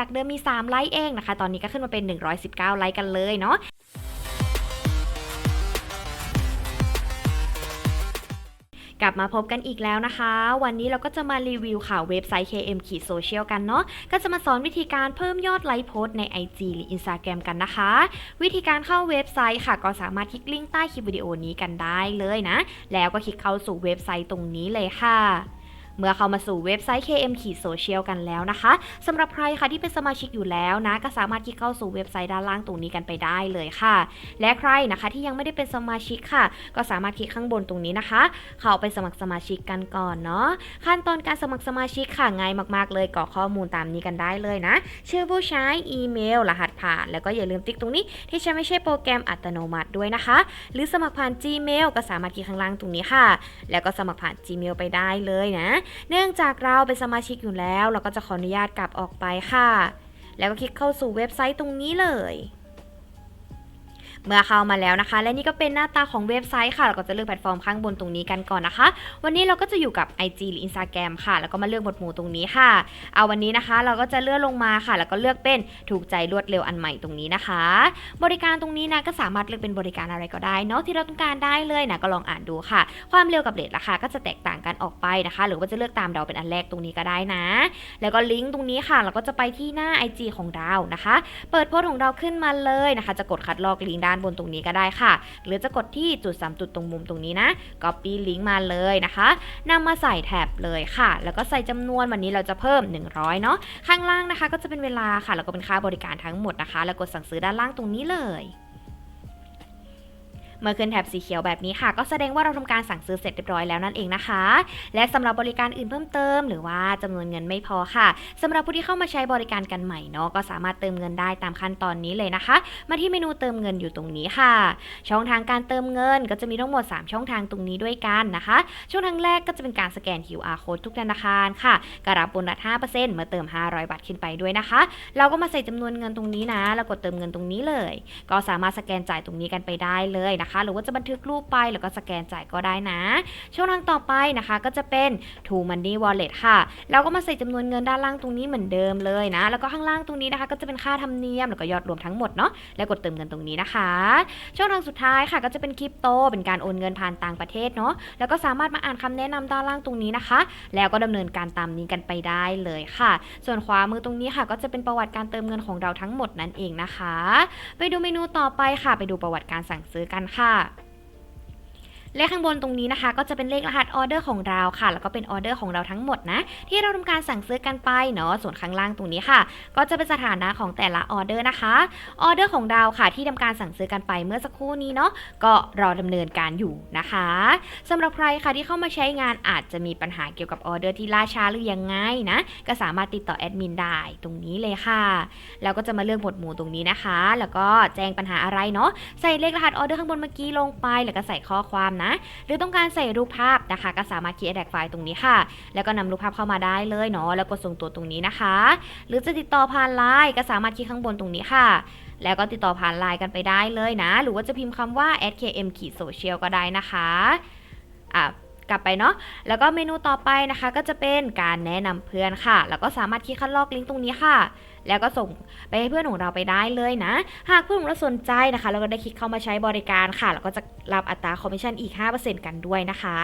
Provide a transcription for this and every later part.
จากเดิมมี 3 ไลค์เองนะคะ ตอนนี้ก็ขึ้นมาเป็น 119 ไลค์กันเลยเนาะกลับมาพบกันอีกแล้วนะคะ วันนี้เราก็จะมารีวิวข่าวเว็บไซต์ KM ขีดโซเชียลกันเนาะก็จะมาสอนวิธีการเพิ่มยอดไลค์โพสใน IG หรือ Instagram กันนะคะ วิธีการเข้าเว็บไซต์ค่ะ ก็สามารถคลิกลิงก์ใต้คลิปวิดีโอนี้กันได้เลยนะ แล้วก็คลิกเข้าสู่เว็บไซต์ตรงนี้เลยค่ะ เมื่อเข้ามาสู่เว็บไซต์ KM ขีดโซเชียลกันแล้วนะคะสำหรับใครค่ะที่เป็นสมาชิกอยู่แล้วนะ ก็สามารถคลิกเข้าสู่เว็บไซต์ด้านล่างตรงนี้กันไปได้เลยค่ะ และใครนะคะที่ยังไม่ได้เป็นสมาชิกค่ะ ก็สามารถคลิกข้างบนตรงนี้นะคะ เข้าไปสมัครสมาชิกกันก่อนเนาะขั้นตอนการสมัครสมาชิกค่ะง่ายมาก ๆ เลยกรอกข้อมูลตามนี้กันได้เลยนะ ชื่อผู้ใช้อีเมล รหัสผ่าน แล้วก็อย่าลืมติ๊กตรงนี้ ที่ใช้ไม่ใช่โปรแกรมอัตโนมัติด้วยนะคะ หรือสมัครผ่าน Gmail ก็สามารถคลิกข้างล่างตรงนี้ค่ะ แล้วก็สมัครผ่าน Gmail ไปได้เลยนะเนื่องจากเราเป็นสมาชิกอยู่แล้ว เราก็จะขออนุญาตกลับออกไปค่ะ แล้วก็คลิกเข้าสู่เว็บไซต์ตรงนี้เลย เมื่อเข้ามาแล้วนะคะ และนี่ก็เป็นหน้าตาของเว็บไซต์ค่ะ เราก็จะเลือกแพลตฟอร์มข้างบนตรงนี้กันก่อนนะคะ วันนี้เราก็จะอยู่กับ IG หรือ Instagram ค่ะ แล้วก็มาเลือกหมวดหมู่ตรงนี้ค่ะ เอาวันนี้นะคะ เราก็จะเลื่อนลงมาค่ะ แล้วก็เลือกเป็นถูกใจรวดเร็วอันใหม่ตรงนี้นะคะ บริการตรงนี้นะก็สามารถเลือกเป็นบริการอะไรก็ได้เนาะที่เราต้องการได้เลยนะก็ลองอ่านดูค่ะ ความเร็วกับเรทราคาก็จะแตกต่างกันออกไปนะคะ หรือว่าจะเลือกตามเราเป็นอันแรกตรงนี้ก็ได้นะ แล้วก็ลิงก์ตรงนี้ค่ะ เราก็จะไปที่หน้า IG ของเรานะคะ เปิดโพสต์ของเราขึ้นมาเลยนะคะ จะกดคัดลอกลิงก์ด้านบนตรงนี้ก็ได้ค่ะ หรือจะกดที่จุด3จุดตรงมุมตรงนี้นะ Copy ลิงก์มาเลยนะคะนำมาใส่แท็บเลยค่ะ แล้วก็ใส่จำนวนวันนี้เราจะเพิ่ม 100 เนาะข้างล่างนะคะ ก็จะเป็นเวลาค่ะ แล้วก็เป็นค่าบริการทั้งหมดนะคะ แล้วกดสั่งซื้อด้านล่างตรงนี้เลย เมื่อขึ้นแถบสีเขียวแบบนี้ค่ะ ก็แสดงว่าเราทำการสั่งซื้อเสร็จเรียบร้อยแล้วนั่นเองนะคะ และสำหรับบริการอื่นเพิ่มเติม หรือว่าจำนวนเงินไม่พอค่ะสำหรับผู้ที่เข้ามาใช้บริการกันใหม่เนาะก็สามารถเติมเงินได้ตามขั้นตอนนี้เลยนะคะ มาที่เมนูเติมเงินอยู่ตรงนี้ค่ะ ช่องทางการเติมเงินก็จะมีทั้งหมด 3 ช่องทางตรงนี้ด้วยกันนะคะ ช่องทางแรกก็จะเป็นการสแกน QR code ทุกธนาคารค่ะกรับโบนัส5%เมื่อเติม 500 บาทขึ้นไปด้วยนะคะ เราก็มาใส่จำนวนเงินตรงนี้นะ แล้วกดเติมเงินตรงนี้เลย ก็สามารถสแกนจ่ายตรงนี้กันไปได้เลยนะคะหรือว่าจะบันทึกรูปไปแล้วก็สแกนจ่ายก็ได้นะ ช่องทางต่อไปนะคะก็จะเป็น True Money Wallet ค่ะ เราก็มาใส่จำนวนเงินด้านล่างตรงนี้เหมือนเดิมเลยนะ แล้วก็ข้างล่างตรงนี้นะคะ ก็จะเป็นค่าธรรมเนียมแล้วก็ยอดรวมทั้งหมดเนาะ แล้วกดเติมเงินตรงนี้นะคะ ช่องทางสุดท้ายค่ะ ก็จะเป็นคริปโต เป็นการโอนเงินผ่านต่างประเทศเนาะ แล้วก็สามารถมาอ่านคำแนะนำด้านล่างตรงนี้นะคะ แล้วก็ดำเนินการตามนี้กันไปได้เลยค่ะ ส่วนขวามือตรงนี้ค่ะ ก็จะเป็นประวัติการเติมเงินของเราทั้งหมดนั่นเองนะคะ ไปดูเมนูต่อไปค่ะ ไปดูประวัติการสั่งซื้อกันค่ะ เลขข้างบนตรงนี้นะคะ ก็จะเป็นเลขรหัสออเดอร์ของเราค่ะ แล้วก็เป็นออเดอร์ของเราทั้งหมดนะ ที่เราทำการสั่งซื้อกันไปเนาะส่วนข้างล่างตรงนี้ค่ะ ก็จะเป็นสถานะของแต่ละออเดอร์นะคะออเดอร์ของเราค่ะ ที่ทำการสั่งซื้อกันไปเมื่อสักครู่นี้เนาะก็รอดำเนินการอยู่นะคะสำหรับใครค่ะที่เข้ามาใช้งานอาจจะมีปัญหาเกี่ยวกับออเดอร์ที่ล่าช้าหรือยังไงนะก็สามารถติดต่อแอดมินได้ตรงนี้เลยค่ะแล้วก็จะมาเลือกหมวดหมู่ตรงนี้นะคะ แล้วก็แจ้งปัญหาอะไรเนาะใส่เลขรหัสออเดอร์ข้างบนเมื่อกี้ลงไป แล้วก็ใส่ข้อความนะหรือต้องการใส่รูปภาพนะคะ ก็สามารถคีย์แอดไฟล์ตรงนี้ค่ะ แล้วก็นำรูปภาพเข้ามาได้เลยเนาะแล้วกดส่งตัวตรงนี้นะคะ หรือจะติดต่อผ่านไลน์ก็สามารถคลิกข้างบนตรงนี้ค่ะ แล้วก็ติดต่อผ่านไลน์กันไปได้เลยนะ หรือว่าจะพิมพ์คำว่า @km ขีด social ก็ได้นะคะอะกลับไปเนาะ แล้วก็เมนูต่อไปนะคะ ก็จะเป็นการแนะนำเพื่อนค่ะ แล้วก็สามารถคลิกคัดลอกลิงก์ตรงนี้ค่ะ แล้วก็ส่งไปให้เพื่อนของเราไปได้เลยนะ หากเพื่อนของเราสนใจนะคะ เราก็ได้คลิกเข้ามาใช้บริการค่ะ แล้วก็จะรับอัตราคอมมิชชั่นอีก 5%กันด้วยนะคะ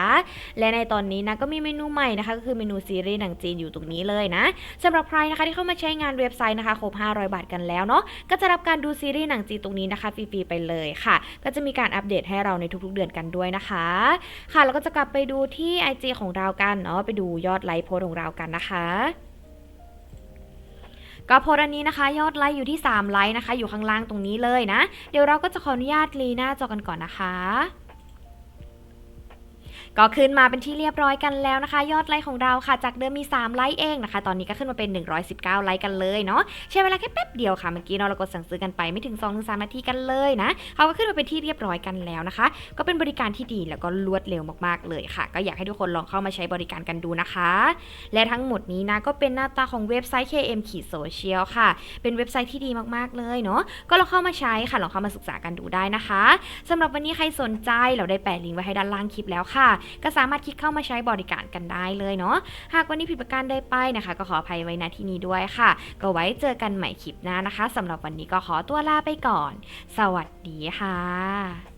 และในตอนนี้นะก็มีเมนูใหม่นะคะก็คือเมนูซีรีส์หนังจีนอยู่ตรงนี้เลยนะสำหรับใครนะคะที่เข้ามาใช้งานเว็บไซต์นะคะครบ500 บาทกันแล้วเนาะก็จะรับการดูซีรีส์หนังจีนตรงนี้นะคะฟรีๆไปเลยค่ะ ก็จะมีการอัปเดตให้เราในทุกๆเดือนกันด้วยนะคะ ค่ะแล้วก็จะกลับไปดูที่ IG ของเรากันเนาะไปดูยอดไลค์โพสของเรากันนะคะ ก็โพสอันนี้นะคะ ยอดไลค์อยู่ที่ 3 ไลค์นะคะ อยู่ข้างล่างตรงนี้เลยนะ เดี๋ยวเราก็จะขออนุญาตลีหน้าจอกันก่อนนะคะ ก็ขึ้นมาเป็นที่เรียบร้อยกันแล้วนะคะ ยอดไลค์ของเราค่ะ จากเดิมมี 3 ไลค์เองนะคะ ตอนนี้ก็ขึ้นมาเป็น 119 ไลค์กันเลยเนาะใช้เวลาแค่แป๊บเดียวค่ะเมื่อกี้เรากดสั่งซื้อกันไปไม่ถึง2-3นาทีกันเลยนะเขาก็ขึ้นมาเป็นที่เรียบร้อยกันแล้วนะคะ ก็เป็นบริการที่ดีแล้วก็รวดเร็วมากๆเลยค่ะ ก็อยากให้ทุกคนลองเข้ามาใช้บริการกันดูนะคะ และทั้งหมดนี้นะก็เป็นหน้าตาของเว็บไซต์ KM ขีดโซเชียลค่ะ เป็นเว็บไซต์ที่ดีมากๆเลยเนาะก็ลองเข้ามาใช้ค่ะลองเข้ามาศึกษากันดูได้นะคะสำหรับวันนี้ใครสนใจเราได้แปะลิงก์ไว้ให้ด้านล่างคลิปแล้วค่ะก็สามารถคลิกเข้ามาใช้บริการกันได้เลยเนาะหากวันนี้ผิดประการใดไปนะคะ ก็ขออภัยไว้ณที่นี้ด้วยค่ะ ก็ไว้เจอกันใหม่คลิปหน้านะคะสำหรับวันนี้ก็ขอตัวลาไปก่อน สวัสดีค่ะ